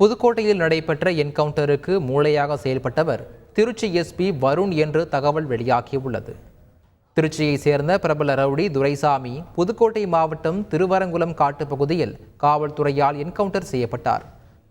புதுக்கோட்டையில் நடைபெற்ற என்கவுண்டருக்கு மூளையாக செயல்பட்டவர் திருச்சி எஸ்பி வருண் என்று தகவல் வெளியாகியுள்ளது. திருச்சியை சேர்ந்த பிரபல ரவுடி துரைசாமி புதுக்கோட்டை மாவட்டம் திருவரங்குளம் காட்டுப் பகுதியில் காவல்துறையால் என்கவுண்டர் செய்யப்பட்டார்.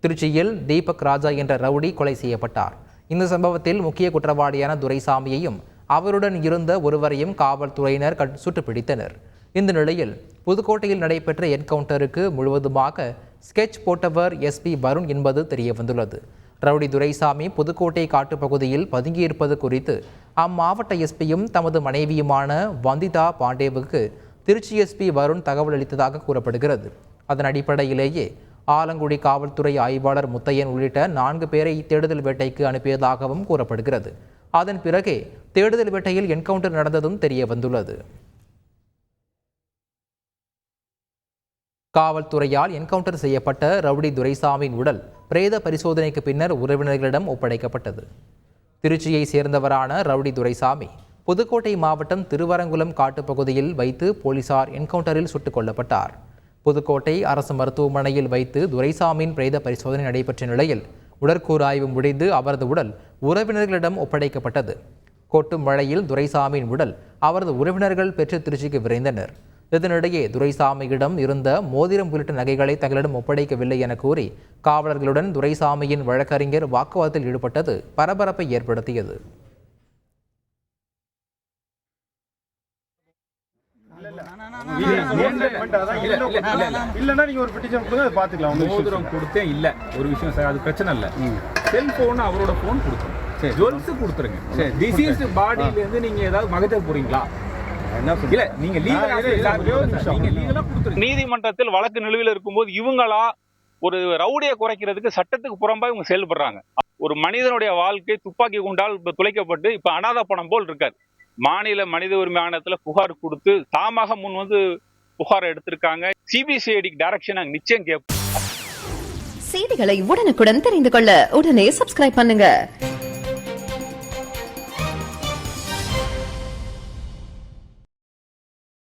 திருச்சியில் தீபக் ராஜா என்ற ரவுடி கொலை செய்யப்பட்டார். இந்த சம்பவத்தில் முக்கிய குற்றவாளியான துரைசாமியையும் அவருடன் இருந்த ஒருவரையும் காவல்துறையினர் கட்- பிடித்தனர் இந்த நிலையில் புதுக்கோட்டையில் நடைபெற்ற என்கவுண்டருக்கு முழுவதுமாக ஸ்கெட்ச் போட்டவர் எஸ்பி வருண் என்பது தெரியவந்துள்ளது. ரவுடி துரைசாமி புதுக்கோட்டை காட்டுப்பகுதியில் பதுங்கியிருப்பது குறித்து அம்மாவட்ட எஸ்பியும் தமது மனைவியுமான வந்திதா பாண்டேவுக்கு திருச்சி எஸ்பி வருண் தகவல் அளித்ததாக கூறப்படுகிறது. அதன் அடிப்படையிலேயே ஆலங்குடி காவல்துறை ஆய்வாளர் முத்தையன் உள்ளிட்ட நான்கு பேரை தேடுதல் வேட்டைக்கு அனுப்பியதாகவும் கூறப்படுகிறது. அதன் பிறகே தேடுதல் வேட்டையில் என்கவுண்டர் நடந்ததும் தெரிய வந்துள்ளது காவல்துறையால் என்கவுண்டர் செய்யப்பட்ட ரவுடி துரைசாமியின் உடல் பிரேத பரிசோதனைக்கு பின்னர் உறவினர்களிடம் ஒப்படைக்கப்பட்டது. திருச்சியை சேர்ந்தவரான ரவுடி துரைசாமி புதுக்கோட்டை மாவட்டம் திருவரங்குளம் காட்டுப்பகுதியில் வைத்து போலீசார் என்கவுண்டரில் சுட்டுக் கொல்லப்பட்டார். புதுக்கோட்டை அரசு மருத்துவமனையில் வைத்து துரைசாமியின் பிரேத பரிசோதனை நடைபெற்ற நிலையில் உடற்கூறாய்வு முடிந்து அவரது உடல் உறவினர்களிடம் ஒப்படைக்கப்பட்டது. கொட்டும் மழையில் துரைசாமியின் உடல் அவரது உறவினர்கள் பெற்று திருச்சிக்கு விரைந்தனர். இதனிடையே துரைசாமியிடம் இருந்த மோதிரம் உள்ளிட்ட நகைகளை தங்களிடம் ஒப்படைக்கவில்லை என கூறி காவலர்களுடன் துரைசாமியின் வழக்கறிஞர் வாக்குவாதத்தில் ஈடுபட்டது பரபரப்பை ஏற்படுத்தியது. இல்லன்னா நீங்க ஒரு பெட்டிஷன் கொடுங்க அதை பாத்துக்கலாம் ஒண்ணும் issue மோதிரம் கொடுத்தேன் இல்ல. ஒரு விஷயம் சார் அது பிரச்சனை இல்ல. செல்போன் அவரோட போன் ஜுவல்ஸ் கொடுத்துருங்க. டிசீஸ் பாடியில இருந்து நீங்க ஏதாவது மகத்த போறீங்களா? நீதிமன்றத்தில் வழக்கு நிலுவையில் இருக்கும்போது இவங்களா ஒரு ரவுடியை குறைக்கிறதுக்கு சட்டத்துக்கு புறம்பா இவங்க செயல்படுறாங்க. ஒரு மனிதனுடைய வாழ்க்கை துப்பாக்கி குண்டால் இப்ப துளைக்கப்பட்டு இப்ப அனாதை பணம் போல் இருக்காரு மாநில மனித உரிமை ஆணையத்துல புகார் கொடுத்து தாமாக முன் வந்து புகார் எடுத்திருக்காங்க. சிபிசிஐடி டைரக்ஷன் நாங்க நிச்சயம் கேட்போம் செய்திகளை உடனுக்குடன் தெரிந்து கொள்ள உடனே சப்ஸ்கிரைப் பண்ணுங்க.